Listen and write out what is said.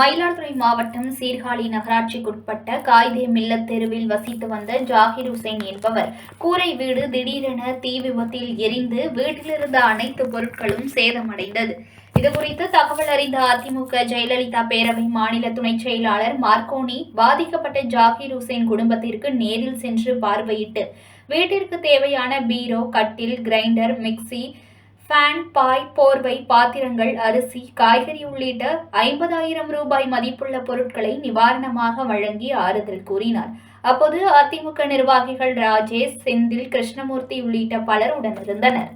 மயிலாடுதுறை மாவட்டம் சீர்காழி நகராட்சிக்குட்பட்ட காய்தே மில்லத் தெருவில் வசித்து வந்த ஜாகிர் ஹுசைன் என்பவர் கூரை வீடு திடீரென தீ விபத்தில் எரிந்து வீட்டிலிருந்த அனைத்து பொருட்களும் சேதமடைந்தது. இதுகுறித்து தகவல் அறிந்த அதிமுக ஜெயலலிதா பேரவை மாநில துணைச் செயலாளர் மார்க்கோனி பாதிக்கப்பட்ட ஜாகிர் ஹுசைன் குடும்பத்திற்கு நேரில் சென்று பார்வையிட்டு வீட்டிற்கு தேவையான பீரோ கட்டில் கிரைண்டர் மிக்ஸி ஃபேன் பாய் போர்வை பாத்திரங்கள் அரிசி காய்கறி உள்ளிட்ட ஐம்பதாயிரம் ரூபாய் மதிப்புள்ள பொருட்களை நிவாரணமாக வழங்கி ஆறுதல் கூறினார். அப்போது அதிமுக நிர்வாகிகள் ராஜேஷ் செந்தில் கிருஷ்ணமூர்த்தி உள்ளிட்ட பலர் உடனிருந்தனர்.